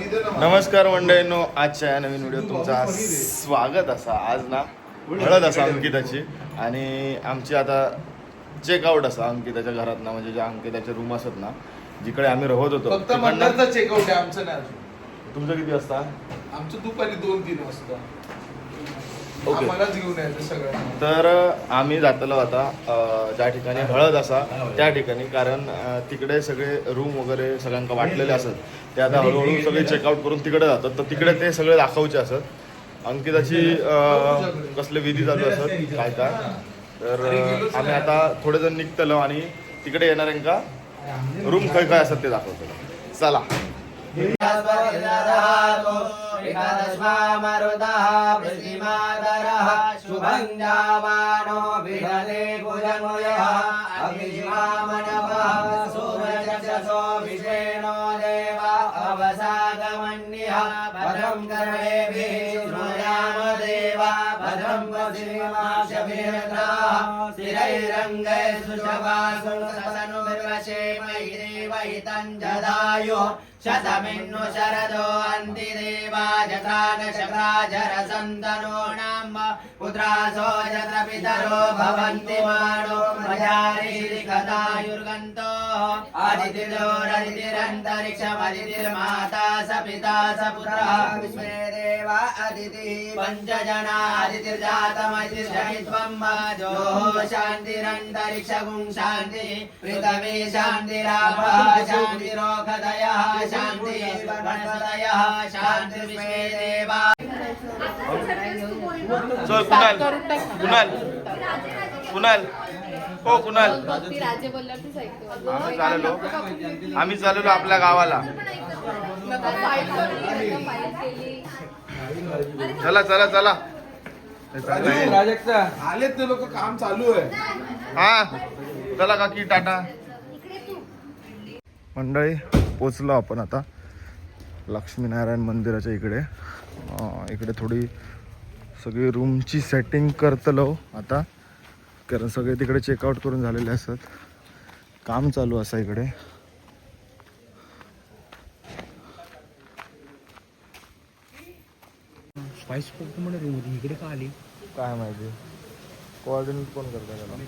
नमस्कार मंडळींनो आजच्या या नवीन व्हिडिओ तुमचा स्वागत असा. आज ना हळद असा अंकिताची. आणि आमची आता चेकआउट असा अंकिताच्या घरात ना म्हणजे ज्या अंकिताचे रूम असत ना जिकडे आम्ही राहत होतो. फक्त तिकडनं- चेकआउट आहे आमचं नाही अजून. तुमचं किती वाजता? आमचं दुपारी दोन तीन वाजता. ओके. आम्हालाच घेऊन यायचं सगळं. तर आम्ही जातलो आता अ, ज्या ठिकाणी हळद असा त्या ठिकाणी. कारण अ, तिकडे सगळे रूम वगैरे सगळ्यांका वाटलेले असत. ते आता हळूहळू सगळे चेकआउट करून तिकडे जातात. तर तिकडे ते सगळे दाखवचे असत. अंकिताची अ, कसले विधी चालू असत काय काय. तर अ, आम्ही आता थोडे जण निघतलो आणि तिकडे येणाऱ्यांका रूम खय काय असत ते दाखवतो. चला. विहदश्वामरुदः पृथिमादरः शुभं जावानो विहदे कुजमुयः अभिशिवामनवः सूरजसो विषेणो देव अवसागमन्यः पदं कर्णेभिः श्रुयाम देव पदं वसिमाशभिरताः स्थिरैरङ्गै सुशवासुरसनुर्वशे महिरे सुषवासुसनुर्वशेमैरेवहितं जदायुः शतमिन्नु शरदो अन्ति देवा जतान शक्राजरसन्तनो नाम पुत्रासो यत्र पितरो भवन्ति मानो मजारिकदायुर्गन्तो अदितिरोरदितिरन्तरिक्षमदितिर्माता स पिता स पुत्रः विश्वे देव अदितिः पञ्चजना अदितिर्जातमदितिर्जनित्वं जोः शान्तिरन्तरिक्षगुं शान्तिः पृथ्वी शान्तिरापः शान्तिरोखदयः शान्तिर्विश्वे देवा। चल कुणाल? कुणाल? कुणाल? हो कुणाल? आम्ही चाललो आम्ही चाललो आपल्या गावाला. चला चला चला. हे आलेत ते लोक काम चालू आहे. हा. चला काकी टाटा. मंडळी पोचलो आपण आता लक्ष्मीनारायण मंदिराच्या इकडे. इकडे थोडी सगळी रूमची सेटिंग करतलो आता. कारण सगळे तिकडे चेकआउट करून झालेले असतात. काम चालू असा इकडे. स्पाइस म्हणे रूम होती. इकडे का आली? काय माहिती. कोऑर्डिनेट कोण करता त्याला.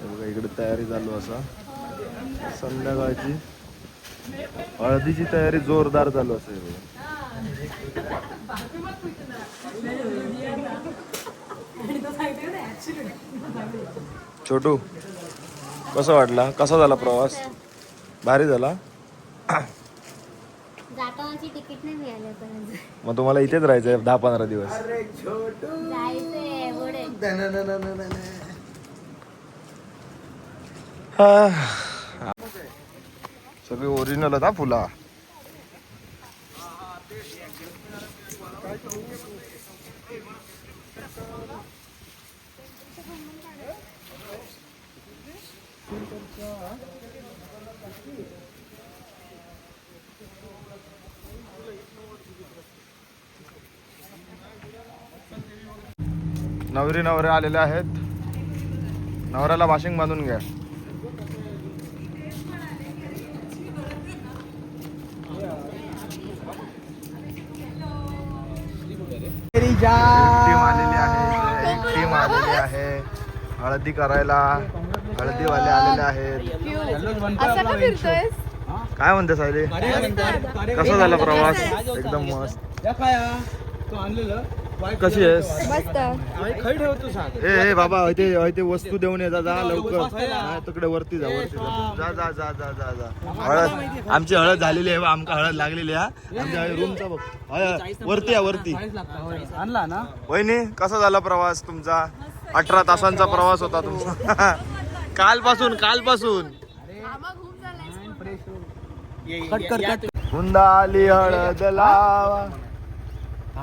हे बघा इकडे तयारी चालू असा. संध्याकाळची. हळदीची तयारी जोरदार चालू असे छोटू कसं वाटला? कसा झाला प्रवास? भारी झाला? जातानाची तिकीट नाही मिळाली पर्यंत मग तुम्हाला इथेच राहायचंय दहा पंधरा दिवस. पुढे सगळी ओरिजिनल होता फुला. नवरी नवरे आलेले आहेत. नवऱ्याला वाशिंग बांधून घ्या. टीम आलेली आहे. एक टीम आलेली आहे. हळदी करायला. हळदीवाले आलेले आहेत. काय म्हणते सायली? कसा झाला प्रवास? एकदम मस्त. तो आणलेलं. कशी आहेस? मस्त. ए ए बाबा ते ते वस्तू देऊन ये जा जा लवकर. हा, तिकडे वरती जा वरती जा. जा जा जा जा जा जा. हळद आमची हळद झालेली आहे बा, आमका हळद लागलेली आहे आमच्या रूमचा बघ. हय, वरती या वरती. आणला ना? वहिनी कसा झाला प्रवास तुमचा? अठरा तासांचा प्रवास होता तुमचा. कालपासून कालपासून. कट हुंदाली हळद लावा.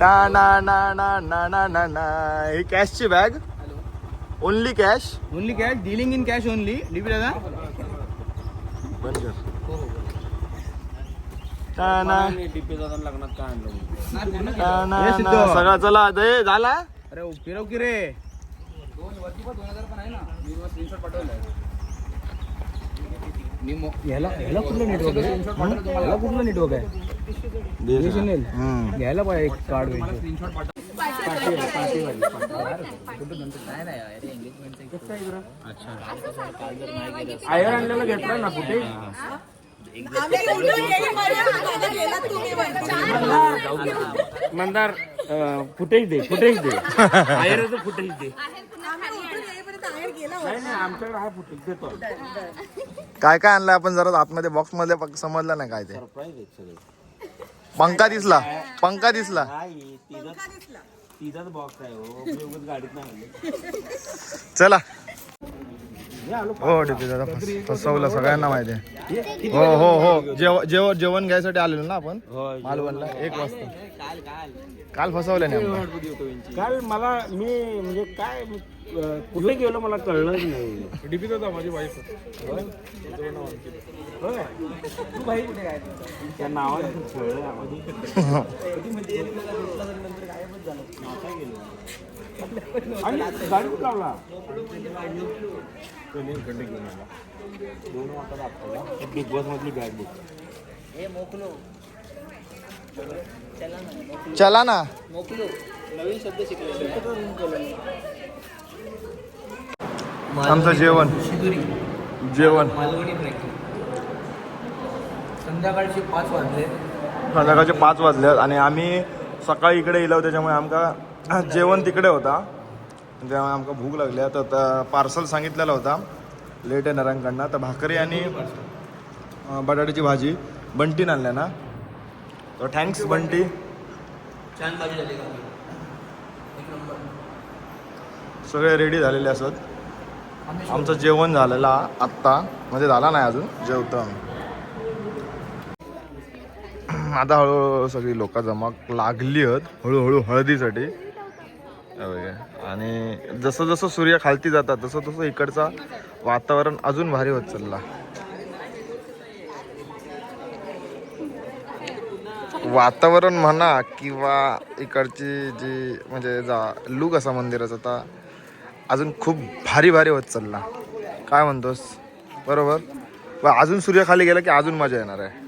ना ना ना ना ना ना ना ना. ही कॅशची bag only cash only cash dealing in cash only DP दादा बंद कर ना ना ना. ना हे सिद्धू. ना सगळा चला दे झाला? अरे फिरव की रे? ह्याला ह्याला कुठलं नेटवर्क आहे? ह्याला कुठलं नेटवर्क आहे. घ्यायला पाहिजे एक कार्ड आयर आणलेला घेतला ना कुठे? मंदार फुटेज दे फुटेज दे. आयरचं फुटेज दे. नाही नाही आमच्याकडे हा फुटेज देतो काय काय आणलं आपण जरा आतमध्ये बॉक्समध्ये समजलं नाही काय ते. पंखा दिसला पंखा दिसला. बॉक्स आहे हो उपयोगच गाडीत नाही चला. हो डीपी दादा फस- फसवलं सगळ्यांना माहिती आहे. हो हो हो जेव जेव जेवण घ्यायसाठी आलेलो ना आपण. मालवणला एक वाजता. काल फसवले नाही काल मला मी म्हणजे काय अं, कुठे गेलो मला कळलंच नाही. डीपी दादा माझी वाईफ गेलो आणि गाडी लावला दोन बिग बॉस मधली बॅग बुक चला ना. मोकलो नवीन शब्द शिकले आमचं जेवण. जेवण. संध्याकाळचे पाच वाजले. संध्याकाळचे पाच वाजले आणि आम्ही सकाळी इकडे येलो त्याच्यामुळे आमका जेवण तिकडे होता. त्यामुळे आमका भूक लागली. तर पार्सल सांगितलेला होता. लेट येणाऱ्यांकडनं तर भाकरी आणि बटाट्याची भाजी. बंटीन आणल्या ना? तर थँक्स बंटी. छान भाजी झाली का? एक नंबर. सगळे रेडी झालेले असत. आमचं जेवण झालेलं आत्ता. म्हणजे झाला नाही अजून. जेवतो आम्ही. आता हळूहळू सगळी लोक जमा लागली आहेत. हळूहळू हळदीसाठी. आणि जसं जसं सूर्य खालती जातात तसं तसं इकडचा वातावरण अजून भारी होत चालला. वातावरण म्हणा किंवा इकडची जी म्हणजे जा लुक असा मंदिराचा आता अजून खूप भारी भारी होत चालला. काय म्हणतोस? बरोबर? अजून सूर्य खाली गेला की अजून मजा येणार आहे.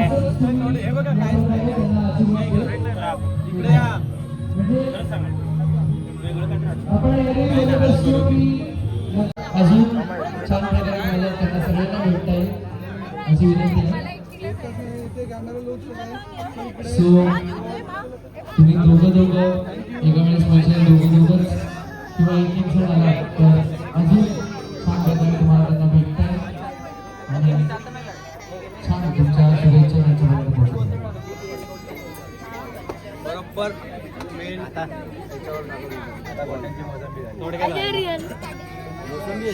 अजून छान प्रकारे मला त्यांना सगळ्यांना भेटता येईल तुम्ही दोघं दोघं एका वेळेस माझ्या दोघं दोघं किंवा एक एक जण आला तर अजून छान प्रकारे तुम्हाला त्यांना भेटता आणि छान तुमच्या शुभेच्छा त्यांच्याबरोबर मोसंबी झाली मोसंबी